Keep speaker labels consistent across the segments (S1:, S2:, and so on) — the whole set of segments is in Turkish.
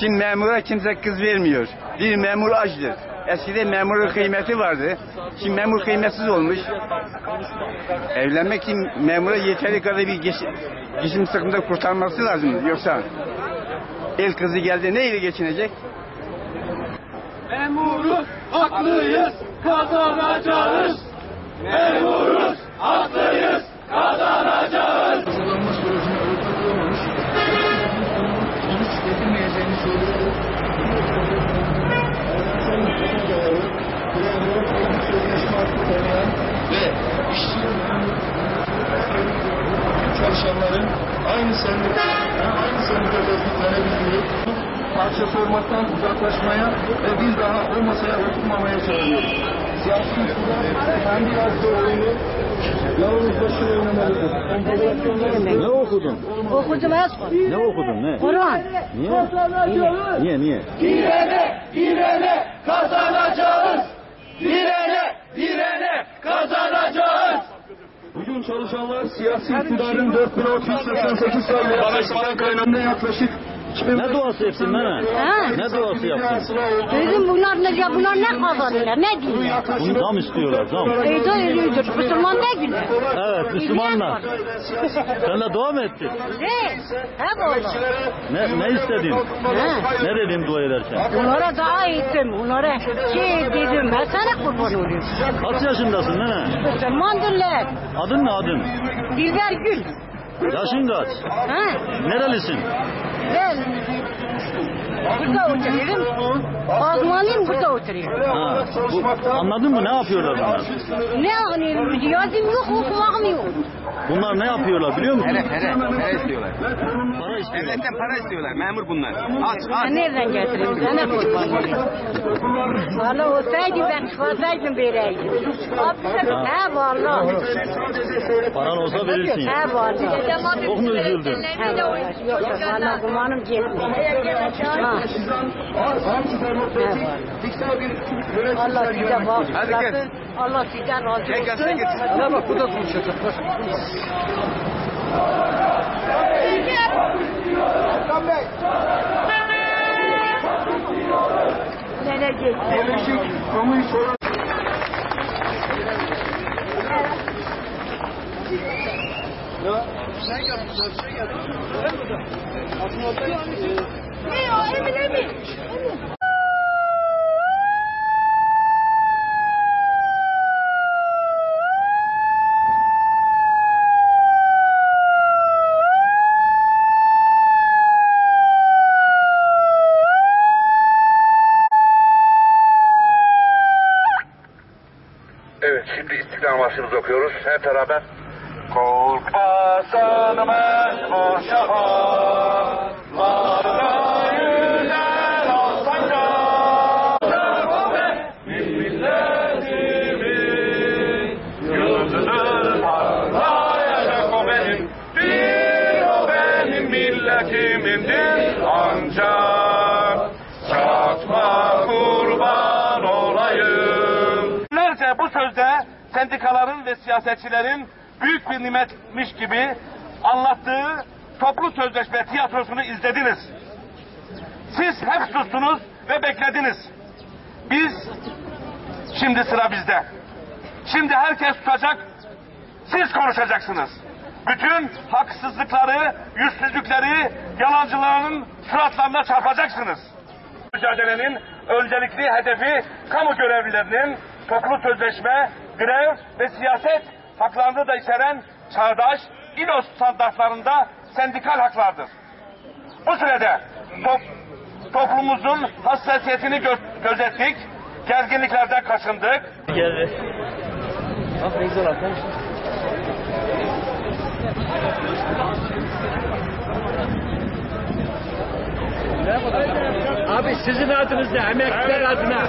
S1: Şimdi memura kimse kız vermiyor. Bir memur açtır. Eskiden memurun kıymeti vardı. Şimdi memur kıymetsiz olmuş. Evlenmek için memura yeteri kadar bir geçim, geçim sıkıntı kurtarması lazım. Yoksa el kızı geldi neyle geçinecek?
S2: Memuruz, haklıyız, kazanacağız. Memuruz, haklıyız,
S3: çalışanların aynı sendika, aynı sendika örgütlere bildiği parça sormaktan uzaklaşmaya ve bir daha o masaya oturmamaya çağırıyoruz. Siyasi iktidar kendi yazdığı oyunu yalnız başına oynamalıdır.
S4: Ne okudun?
S5: Okudum Esma.
S4: Ne okudun ne?
S5: Kur'an.
S4: Niye? Niye niye?
S2: Direne, direne, kazanacağız. Direne, direne, kazanacağız.
S3: Bugün çalışanlar siyasi iktidarın 4688 sayılı yaklaşık 2000
S4: Ne duası nene?
S5: Ha?
S4: Ne duası yaptın?
S5: Dedim bunlar ne ya bunlar ne kazanıyorlar ne diyorlar?
S4: Bunu zam istiyorlar zam.
S5: Öyle öyle Müslüman değil mi?
S4: Evet Müslümanlar. Sen de dua mı ettin?
S5: Ne? Hep oldu.
S4: Ne, ne istedin?
S5: Ha.
S4: Ne dedin dua ederken?
S5: Bunlara daha ettim. Bunlara şey dedim. Ben sana kurban olayım.
S4: Kaç yaşındasın nene?
S5: Müslümandırlar.
S4: Adın ne adın?
S5: Dilber Gül.
S4: Yaşın kaç?
S5: Ha?
S4: Nerelisin?
S5: Ben burada oturuyorum. Azmanlıyım burada oturuyorum.
S4: Ha, bu, anladın mı? Ne yapıyorlar bunlar?
S5: Ne anlıyorum? Yazım yok, okumağım yok.
S4: Bunlar ne yapıyorlar biliyor musun?
S1: Hele hele para istiyorlar.
S4: Para istiyorlar.
S1: Devletten para istiyorlar. Memur bunlar. Aç
S5: Ben nereden getireyim? Sana kurban. Valla olsaydı ben çıkarsaydım vereydim. He valla.
S4: Paran olsa verirsin.
S5: He valla.
S4: Çok mu üzüldün?
S5: Valla. Yok yok valla kumanım. Allah size
S1: gel.
S5: Allah sizden razı olsun.
S1: Gel gel sen git.
S5: Ne bak bu da konuşacak. Nereye gitti?
S3: Birleşik Kamuyu Soran
S5: Ne o Emin Emin.
S6: Evet şimdi İstiklal Marşı'mızı okuyoruz. Hep beraber. Korkmasın mecbur şaha, Varda yüzer olsan da. Milletimin yıldızı parlayacak. Bir o benim ancak. Çatma kurban olayım.
S7: Bu sözde sendikaların ve siyasetçilerin büyük bir nimetmiş gibi anlattığı toplu sözleşme tiyatrosunu izlediniz. Siz hep sustunuz ve beklediniz. Biz, şimdi sıra bizde. Şimdi herkes tutacak, siz konuşacaksınız. Bütün haksızlıkları, yüzsüzlükleri, yalancıların suratlarına çarpacaksınız. Mücadelenin öncelikli hedefi kamu görevlilerinin toplu sözleşme, grev ve siyaset haklarını da içeren çağdaş İLO standartlarında sendikal haklardır. Bu sürede top, toplumumuzun hassasiyetini gö- gözettik, gerginliklerden kaçındık,
S4: Geldi. Bak ne güzel arkadaş.
S2: Abi sizin adınıza, emekliler adına.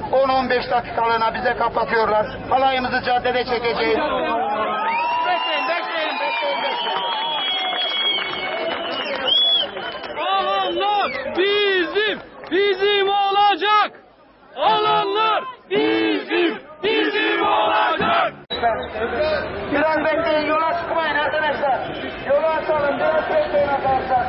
S3: 10-15 dakikalığına bize kapatıyorlar. Halayımızı caddede çekeceğiz. Bekleyin, bekleyin, bekleyin, bekleyin.
S7: Alanlar bizim, bizim olacak. Alanlar bizim, bizim olacak.
S3: Biraz bekleyin, yola çıkmayın arkadaşlar. Yolu açalım, biraz bekleyin arkadaşlar.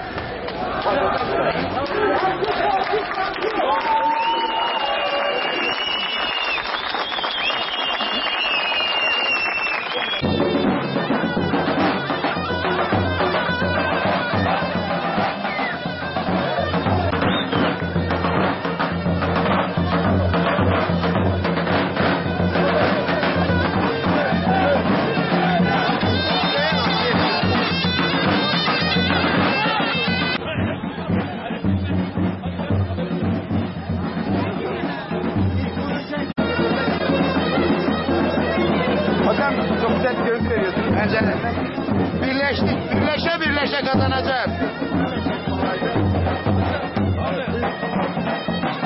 S8: Beşe kazanacağız.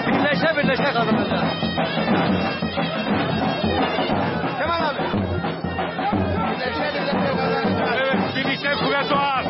S8: Birleşe birleşe kazanacağız. Kemal
S3: abi. Birleşe birleşe kazanacağız. Evet, birlikte kuvvet doğar.